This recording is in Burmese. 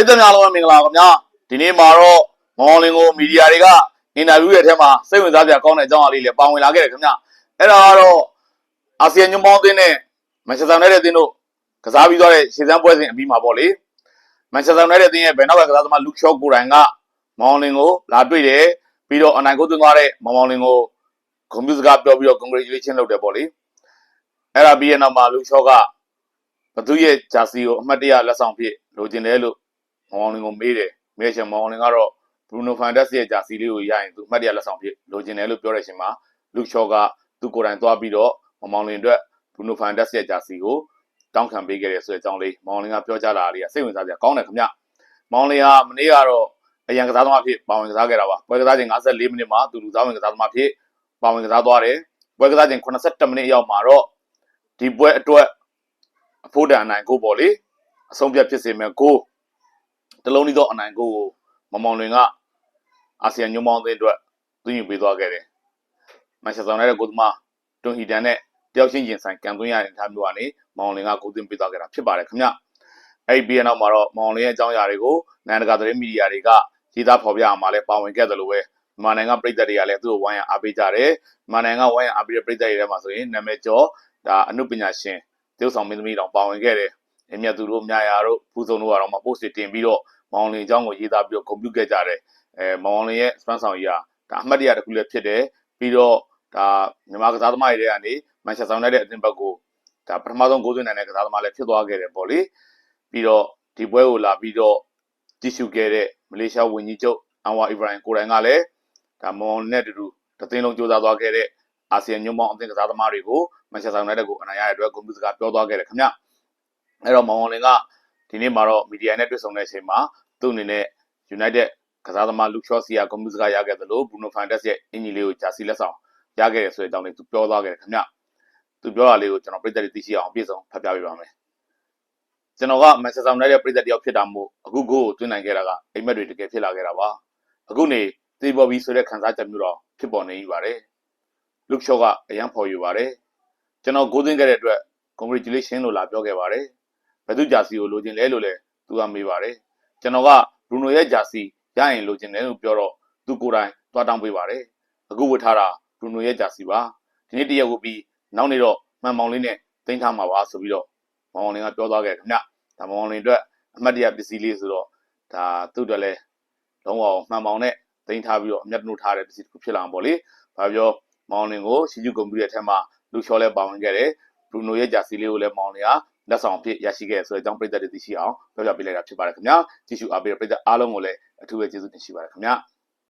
ပြည်သူများလုံးပဲမင်္ဂလာပါခင်ဗျာဒီနေ့မှာတော့မောင်လင်ကိုမီဒီယာတွေကအင်တာဗျူးရဲ့အထက်မှာစိတ်ဝင်စားစရာကောင်းတဲ့အကြောင်းအရာလေးလည်းပါဝင်လာခဲ့တယ်ခင်ဗျာအဲ့ဒါကတော့အာဆီယံညွှန်ပေါင်းအသင်းနဲ့မန်ချက်စတာယူနိုက်တက်အသင်းတို့ကစားပြီးသွားတဲ့ရှေ့စမ်းပွဲစဉ်အပြီးမှာပေါ့လေမန်ချက်စတာယူနိုက်တက်အသင်းရဲ့ဘယ်နောက်ကကစားသမားလူချော့ကိုတိုင်ကမောင်လင်ကိုလာတွေ့တယ်ပြီးတော့အနိုင်ကိုသွင်းသွားတဲ့မောင်မောင်လင်ကိုကွန်ပျူတာကပြောပြီးတော့ congratulation လုပ်တယ်ပေါ့လေအဲ့ဒါပြီးရဲ့နောက်မှာလူချော့ကဘသူရဲ့ဂျာစီကိုအမှတ်တရလက်ဆောင်ဖြစ်လိုချင်တယ်လို့ မောင်အောင်လင်ကိုမေးတယ်မေးချင်မောင်အောင်လင်ကတော့ Bruno Fernandes ရဲ့ဂျာစီလေးကိုရရင်သူမှတ်တရလက်ဆောင်ဖြစ်လိုချင်တယ်လို့ပြောတဲ့အချိန်မှာ Luke Shaw ကသူကိုယ်တိုင်သွားပြီးတော့မောင်အောင်လင်အတွက် Bruno Fernandes ရဲ့ဂျာစီကိုတောင်းခံပေးခဲ့တယ်ဆိုတဲ့အကြောင်းလေးမောင်အောင်လင်ကပြောကြားလာတာလေးကစိတ်ဝင်စားစရာကောင်းတယ်ခင်ဗျမောင်အောင်လင်ကမနေ့ကတော့အရန်ကစားသမားဖြစ်ပါဝင်ကစားခဲ့တာပါပွဲကစားချိန်54မိနစ်မှာသူလူသားဝင်ကစားသမားဖြစ်ပါဝင်ကစားသွားတယ်ပွဲကစားချိန်82မိနစ်ရောက်မှာတော့ဒီပွဲအတွက်အဖို့တန်အနိုင်ကိုပေါ့လေအဆုံးဖြတ်ဖြစ်စေမဲ့ကို တလုံးလေးတော့အနိုင်ကိုမမောင်လွင်ကအာဆီယံညွှန်းပေါင်းအသင်းအတွက်သွင်းယူပေးသွားခဲ့တယ်။မန်ချက်စတာယူနိုက်တက်ကိုသမားတွန်ဟီတန်နဲ့တယောက်ချင်းရင်ဆိုင်ကန်သွင်းရတဲ့ထားမျိုးကနေမောင်လွင်ကကိုသွင်းပေးသွားခဲ့တာဖြစ်ပါတယ်ခင်ဗျ။အဲ့ဒီပြီးတဲ့နောက်မှာတော့မောင်လွင်ရဲ့အကြောင်းအရာတွေကိုနိုင်ငံတကာသတင်းမီဒီယာတွေကရေးသားဖော်ပြအောင်မှာလည်းပါဝင်ခဲ့တယ်လို့ပဲမြန်မာနိုင်ငံပြည်သက်တွေကလည်းသူ့ကိုဝိုင်းရအားပေးကြတယ်။မြန်မာနိုင်ငံဝိုင်းရအားပေးတဲ့ပြည်သက်တွေထဲမှာဆိုရင်နာမည်ကျော်ဒါအမှုပညာရှင်တရုတ်ဆောင်မင်းသမီးတောင်ပါဝင်ခဲ့တယ်။ အမြတ်သူတို့မြာယာတို့ပူဇုံတို့ကတော့မှ post တင်ပြီးတော့မောင်လင်အကြောင်းကိုရေးသားပြီးတော့ကွန်ပျူတာခဲ့ကြတယ်အဲမောင်လင်ရဲ့ spam ဆောင်ကြီးကဒါအမှတ်တရတစ်ခုလည်းဖြစ်တယ်ပြီးတော့ဒါမြန်မာကစားသမားတွေထဲကနေမန်ချက်စတာယူနိုက်တက်အသင်းဘက်ကိုဒါပထမဆုံးဂိုးသွင်းနိုင်တဲ့ကစားသမားလည်းဖြစ်သွားခဲ့တယ်ပေါ့လေပြီးတော့ဒီပွဲကိုလာပြီးတော့ကြည့်ရှုခဲ့တဲ့မလေးရှားဝန်ကြီးချုပ်အန်ဝါအီဗရိုင်ကိုယ်တိုင်ကလည်းဒါမောင်လင်နဲ့အတူတူတသိန်းလုံးကြိုးစားသွားခဲ့တဲ့အာဆီယံညွှန်းပေါင်းအသင်းကစားသမားတွေကိုမန်ချက်စတာယူနိုက်တက်ကိုအနိုင်ရတဲ့အတွက်ကွန်ပျူတာကပြောသွားခဲ့တယ်ခင်ဗျ အဲ့တော့မောင်လင်ကဒီနေ့မှာတော့မီဒီယာနဲ့တွေ့ဆုံတဲ့အချိန်မှာသူ့အနေနဲ့ United ကစားသမား Luke Shaw စီယာကွန်ပျူတာရခဲ့တယ်လို့ Bruno Fernandes ရဲ့အင်ဂျီလေးကိုဂျာစီလက်ဆောင်ရခဲ့တယ်ဆိုတဲ့အကြောင်းလေးသူပြောသွားခဲ့တယ်ခင်ဗျသူပြောတာလေးကိုကျွန်တော်ပြည်သက်တွေသိရှိအောင်အပြည့်စုံဖတ်ပြပေးပါမယ်ကျွန်တော်က Manchester United ပြည်သက်တယောက်ဖြစ်တာမို့အခုကိုကိုတွင်းနိုင်ခဲ့တာကအိမ်မက်တွေတကယ်ဖြစ်လာခဲ့တာပါအခုနေသေပေါ်ပြီးဆိုတဲ့ခံစားချက်မျိုးတော့ဖြစ်ပေါ်နေပြီပါတယ် Luke Shaw ကအရန်ဖော်ယူပါတယ်ကျွန်တော်ဂိုးသွင်းခဲ့တဲ့အတွက် congratulation လို့လာပြောခဲ့ပါတယ်ဘ ယ်သူဂျာစီကိုလိုချင်လဲလို့လဲသူကမေးပါတယ်ကျွန်တော်ကဘရူနိုရဲ့ဂျာစီရရင်လိုချင်တယ်လို့ပြောတော့သူကိုယ်တိုင်သွားတောင်းပေးပါတယ်အခုဝတ်ထားတာဘရူနိုရဲ့ဂျာစီပါဒီနေ့တရက်ဝတ်ပြီးနောက်နေ့တော့မှန်မောင်လေးနဲ့တင်ထားမှာပါဆိုပြီးတော့မောင်မောင်လေးကပြောသွားခဲ့ခင်ဗျဒါမောင်မောင်လေးအတွက်အမှတ်တရပစ္စည်းလေးဆိုတော့ဒါသူ့အတွက်လဲလုံးဝမှန်မောင်နဲ့တင်ထားပြီးတော့အမျက်နှုတ်ထားတဲ့ပစ္စည်းတစ်ခုဖြစ်လာအောင်ပေါ့လေဘာပြောမောင်လင်ကိုရှီကျူကွန်ပျူတာထဲမှာလူချော်လဲပါဝင်ခဲ့တယ်ဘရူနိုရဲ့ဂျာစီလေးကိုလည်းမောင်လင်က လက်ဆောင်ဖြစ်ရရှိခဲ့ဆိုတဲ့အကြောင်းပြည်သက်တွေသိရှိအောင်ပြောပြပေးလိုက်တာဖြစ်ပါတယ်ခင်ဗျာကြည့်ရှုအားပေးတဲ့ပြည်သက်အားလုံးကိုလည်းအထူးပဲကျေးဇူးတင်ရှိပါတယ်ခင်ဗျာ